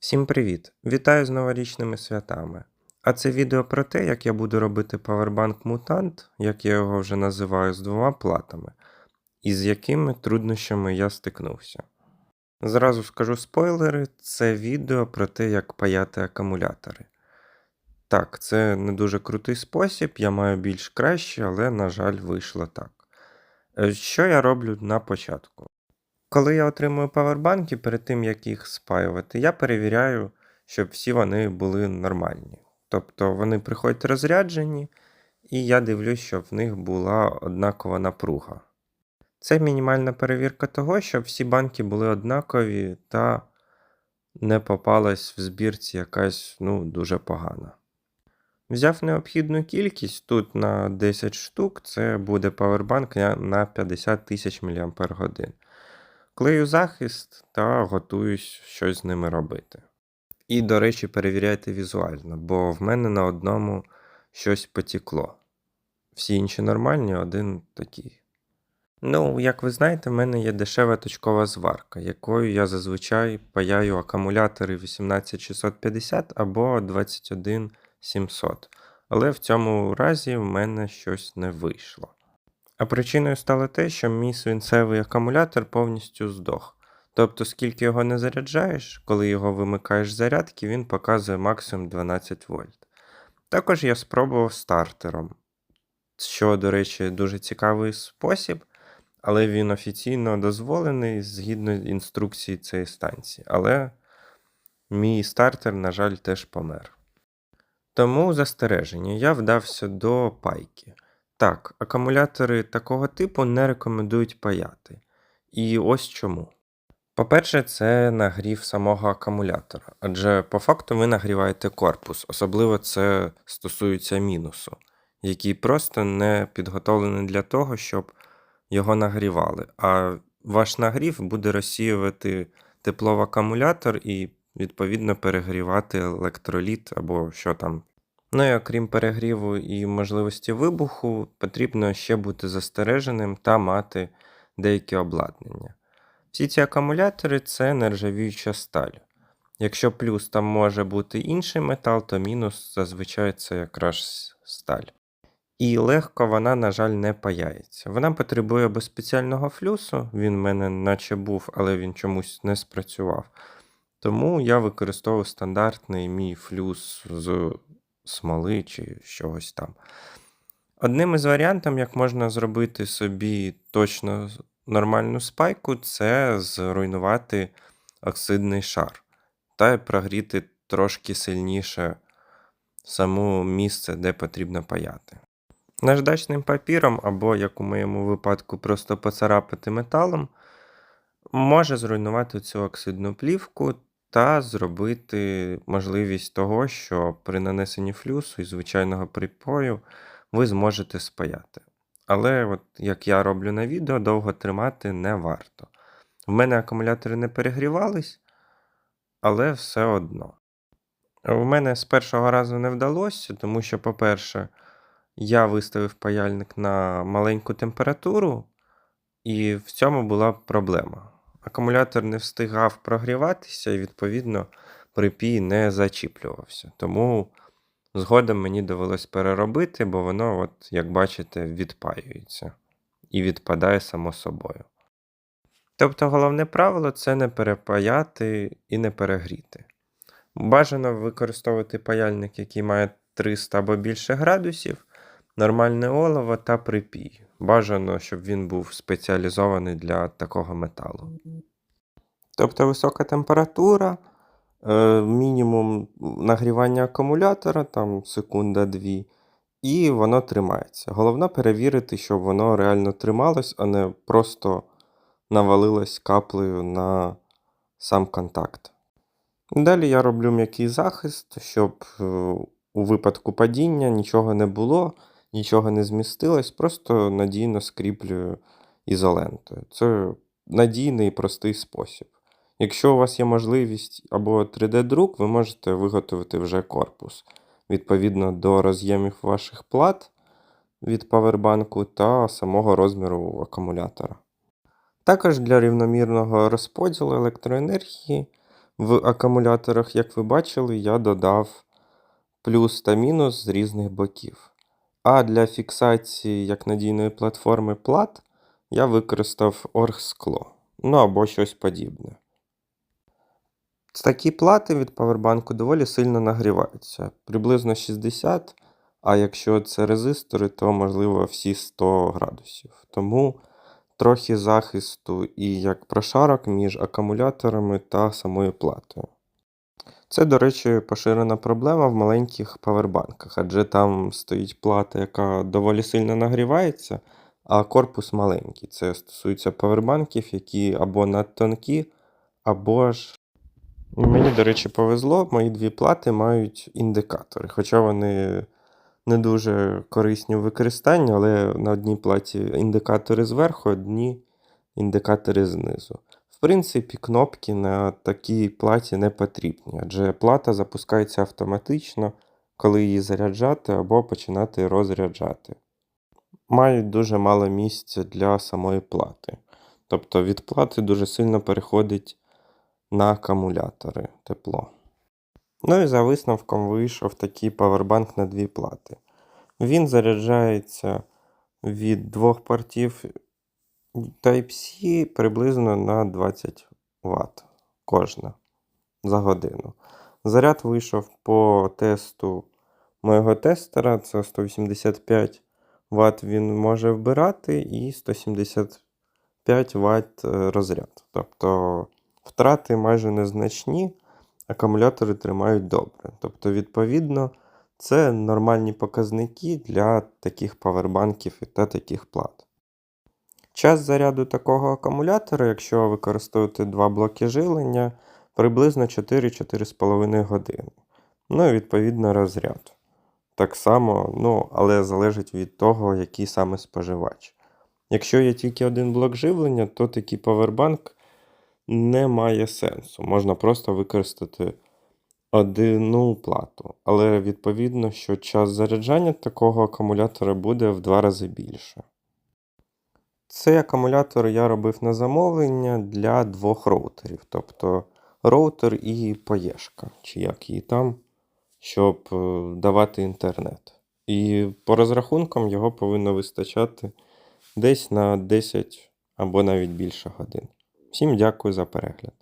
Всім привіт! Вітаю з новорічними святами. А це відео про те, як я буду робити павербанк мутант, як я його вже називаю, з двома платами, і з якими труднощами я стикнувся. Зразу скажу спойлери: це відео про те, як паяти акумулятори. Так, це не дуже крутий спосіб, я маю більш краще, але, на жаль, вийшло так. Е, Що я роблю на початку? Коли я отримую павербанки, перед тим як їх спаювати, я перевіряю, щоб всі вони були нормальні. Тобто вони приходять розряджені, і я дивлюсь, щоб в них була однакова напруга. Це мінімальна перевірка того, щоб всі банки були однакові та не попалась в збірці якась ну, дуже погана. Взяв необхідну кількість, тут на 10 штук, це буде павербанк на- на 50 тисяч мАч. Клею захист та готуюсь щось з ними робити. І, до речі, перевіряйте візуально, бо в мене на одному щось потекло. Всі інші нормальні, один такий. Ну, як ви знаєте, в мене є дешева точкова зварка, якою я зазвичай паяю акумулятори 18650 або 21700. Але в цьому разі в мене щось не вийшло. А причиною стало те, що мій свинцевий акумулятор повністю здох. Тобто, скільки його не заряджаєш, коли його вимикаєш зарядки, він показує максимум 12 вольт. Також я спробував стартером, що, до речі, дуже цікавий спосіб, але він офіційно дозволений згідно інструкції цієї станції. Але мій стартер, на жаль, теж помер. Тому застереження, я вдався до пайки. Так, акумулятори такого типу не рекомендують паяти. І ось чому. По-перше, це нагрів самого акумулятора, адже по факту ви нагріваєте корпус, особливо це стосується мінусу, який просто не підготовлений для того, щоб його нагрівали. А ваш нагрів буде розсіювати тепло в акумулятор і, відповідно, перегрівати електроліт або що там Ну і окрім перегріву і можливості вибуху, потрібно ще бути застереженим та мати деякі обладнання. Всі ці акумулятори це нержавіюча сталь. Якщо плюс там може бути інший метал, то мінус зазвичай це якраз сталь. І легко вона, на жаль, не паяється. Вона потребує або спеціального флюсу, він в мене наче був, але він чомусь не спрацював. Тому я використовую стандартний мій флюс з смоли чи чогось там. Одним із варіантів, як можна зробити собі точно нормальну спайку, це зруйнувати оксидний шар та прогріти трошки сильніше само місце, де потрібно паяти. Наждачним папіром, або, як у моєму випадку, просто поцарапати металом, може зруйнувати цю оксидну плівку та зробити можливість того, що при нанесенні флюсу і звичайного припою ви зможете спаяти. Але, от, як я роблю на відео, довго тримати не варто. В мене акумулятори не перегрівались, але все одно. У мене з першого разу не вдалося, тому що, по-перше, я виставив паяльник на маленьку температуру, і в цьому була проблема. Акумулятор не встигав прогріватися, і, відповідно, припій не зачіплювався. Тому згодом мені довелось переробити, бо воно, от, як бачите, відпаюється і відпадає само собою. Тобто головне правило це не перепаяти і не перегріти. Бажано використовувати паяльник, який має 300 або більше градусів, нормальне олово та припій. Бажано, щоб він був спеціалізований для такого металу. Тобто висока температура, е, мінімум нагрівання акумулятора, там секунда-дві, і воно тримається. Головне перевірити, щоб воно реально трималось, а не просто навалилось каплею на сам контакт. Далі я роблю м'який захист, щоб е, у випадку падіння нічого не було, нічого не змістилось, просто надійно скріплюю ізолентою. Це надійний і простий спосіб. Якщо у вас є можливість або 3D-друк, ви можете виготовити вже корпус відповідно до роз'ємів ваших плат від павербанку та самого розміру акумулятора. Також для рівномірного розподілу електроенергії В акумуляторах, як ви бачили, я додав плюс та мінус з різних боків. А для фіксації як надійної платформи плат я використав оргскло, ну або щось подібне. Такі плати від павербанку доволі сильно нагріваються, приблизно 60, а якщо це резистори, то можливо всі 100 градусів. Тому трохи захисту і як прошарок між акумуляторами та самою платою. Це, до речі, поширена проблема в маленьких павербанках, адже там стоїть плата, яка доволі сильно нагрівається, а корпус маленький. Це стосується павербанків, які або надтонкі, або ж. Мені, до речі, повезло, мої дві плати мають індикатори, хоча вони не дуже корисні у використанні, але на одній платі індикатори зверху, одні індикатори знизу. Принципі, кнопки на такій платі не потрібні, адже плата запускається автоматично, коли її заряджати або починати розряджати. Мають дуже мало місця для самої плати. Тобто від плати дуже сильно переходить на акумулятори тепло. Ну і за висновком вийшов такий павербанк на дві плати. Він заряджається від двох портів Type-C приблизно на 20 Вт кожна за годину. Заряд вийшов по тесту моєго тестера, це 185 Вт він може вбирати і 175 Вт розряд. Тобто втрати майже незначні, акумулятори тримають добре. Тобто, відповідно, це нормальні показники для таких павербанків та таких плат. Час заряду такого акумулятора, якщо використовувати два блоки жилення, приблизно 4-4,5 години. Ну і відповідно розряд. Так само, ну, але залежить від того, який саме споживач. Якщо є тільки один блок живлення, то такий павербанк не має сенсу. Можна просто використати одну плату. Але відповідно, що час заряджання такого акумулятора буде в два рази більше. Цей акумулятор я робив на замовлення для двох роутерів. Тобто роутер і поєшка, чи як її там, щоб е, давати інтернет. І по розрахункам його повинно вистачати десь на 10 або навіть більше годин. Всім дякую за перегляд.